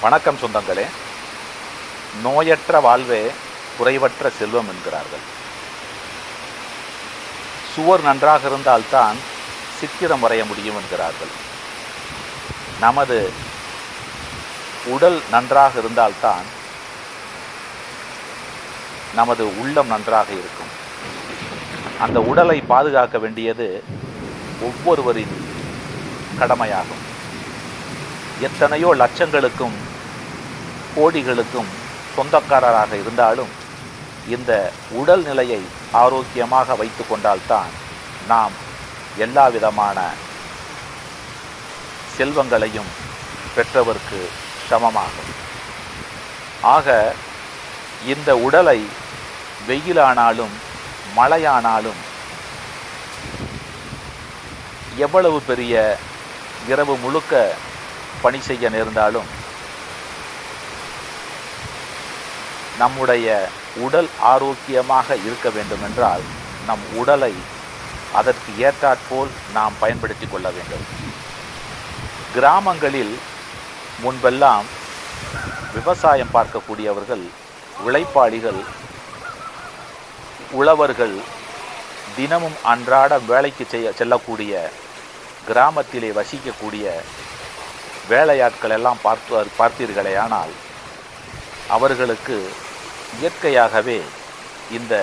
வணக்கம் சொந்தங்களே. நோயற்ற வாழ்வே குறைவற்ற செல்வம் என்கிறார்கள். சுவர் நன்றாக இருந்தால்தான் சித்திரம் வரைய முடியும் என்கிறார்கள். நமது உடல் நன்றாக இருந்தால்தான் நமது உள்ளம் நன்றாக இருக்கும். அந்த உடலை பாதுகாக்க வேண்டியது ஒவ்வொருவரின் கடமையாகும். எத்தனையோ லட்சங்களுக்கும் கோடிகளுக்கும் சொந்தக்காரராக இருந்தாலும் இந்த உடல் நிலையை ஆரோக்கியமாக வைத்து கொண்டால்தான் நாம் எல்லா விதமான செல்வங்களையும் பெற்றவர்க்கு சமமாகும். ஆக இந்த உடலை வெயிலானாலும் மழையானாலும் எவ்வளவு பெரிய இரவு முழுக்க பணி செய்ய நேர்ந்தாலும் நம்முடைய உடல் ஆரோக்கியமாக இருக்க வேண்டுமென்றால் நம் உடலை அதற்கு ஏற்றாற்போல் நாம் பயன்படுத்தி கொள்ள வேண்டும். கிராமங்களில் முன்பெல்லாம் விவசாயம் பார்க்கக்கூடியவர்கள் உழைப்பாளிகள் உழவர்கள் தினமும் அன்றாட வேலைக்கு செய்ய செல்லக்கூடிய கிராமத்திலே வசிக்கக்கூடிய வேலையாட்கள் எல்லாம் பார்த்து பார்த்தீர்களே ஆனால் அவர்களுக்கு இயற்கையாகவே இந்த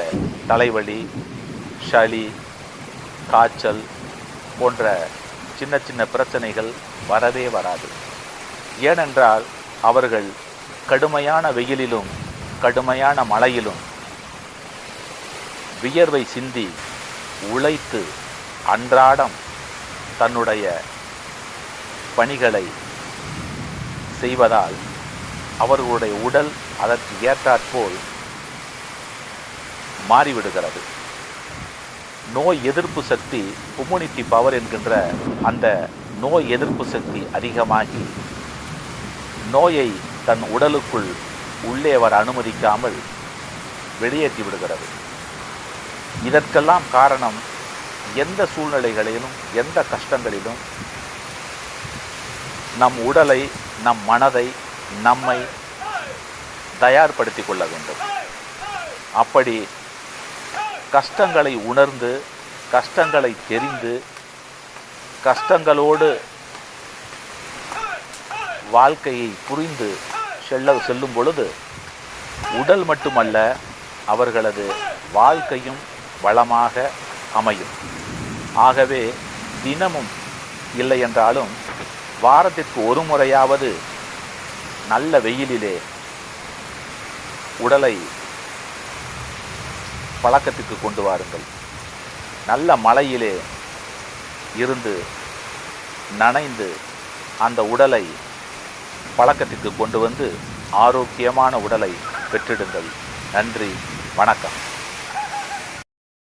தலைவலி சளி காய்ச்சல் போன்ற சின்ன சின்ன பிரச்சனைகள் வரவே வராது. ஏனென்றால் அவர்கள் கடுமையான வெயிலிலும் கடுமையான மழையிலும் வியர்வை சிந்தி உழைத்து அன்றாடம் தன்னுடைய பணிகளை செய்வதால் அவர்களுடைய உடல் அதற்கு ஏற்றாற்போல் மாறிவிடுகிறது. நோய் எதிர்ப்பு சக்தி இம்யூனிட்டி பவர் என்கின்ற அந்த நோய் எதிர்ப்பு சக்தி அதிகமாகி நோயை தன் உடலுக்குள் உள்ளே வர அனுமதிக்காமல் வெளியேற்றி விடுகிறது. இதற்கெல்லாம் காரணம் எந்த சூழ்நிலைகளிலும் எந்த கஷ்டங்களிலும் நம் உடலை நம் மனதை நம்மை தயார்படுத்தி கொள்ள வேண்டும். அப்படி கஷ்டங்களை உணர்ந்து கஷ்டங்களை தெரிந்து கஷ்டங்களோடு வாழ்க்கையை புரிந்து செல்ல செல்லும் பொழுது உடல் மட்டுமல்ல அவர்களது வாழ்க்கையும் வளமாக அமையும். ஆகவே தினமும் இல்லை என்றாலும் வாரத்திற்கு ஒரு முறையாவது நல்ல வெயிலிலே உடலை பழக்கத்துக்கு கொண்டு வாருங்கள். நல்ல மழையிலே இருந்து நனைந்து அந்த உடலை பழக்கத்துக்கு கொண்டு வந்து ஆரோக்கியமான உடலை பெற்றிடுங்கள். நன்றி வணக்கம்.